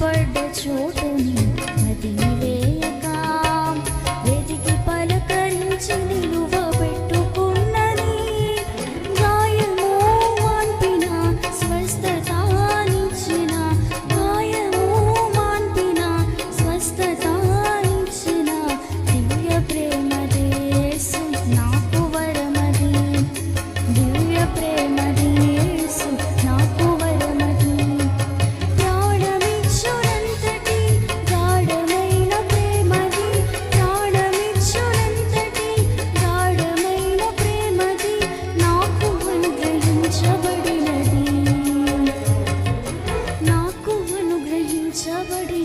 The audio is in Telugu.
పడ్డ చోటుని ചവടി